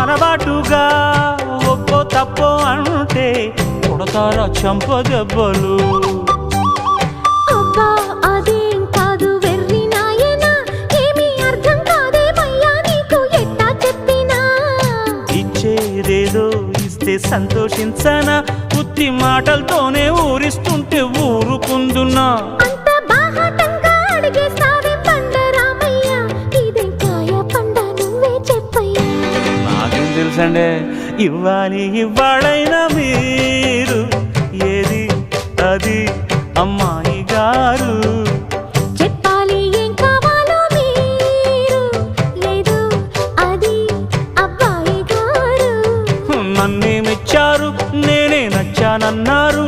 అలవాటుగా తప్పో అంటే కొడతారా చంప దెబ్బలు. అబ్బా అదేం కాదు వెర్రి నాయనా ఏమీ అర్థం కాదేమయ్యా నీకు ఎట్టా చెప్పినా. ఇచ్చేదేదో ఇస్తే సంతోషించనా ఉత్తి మాటలతోనే ఊరిస్తుంటే ఉన్నా ఇవ్వాలి ఇవ్వాలైనా మీరు. ఏది అది అమ్మాయి గారు. చెప్పాలి ఏం కావాలో మీరు. లేదు అది అబ్బాయి గారు. నన్నే మెచ్చారు నేనే నచ్చానన్నారు.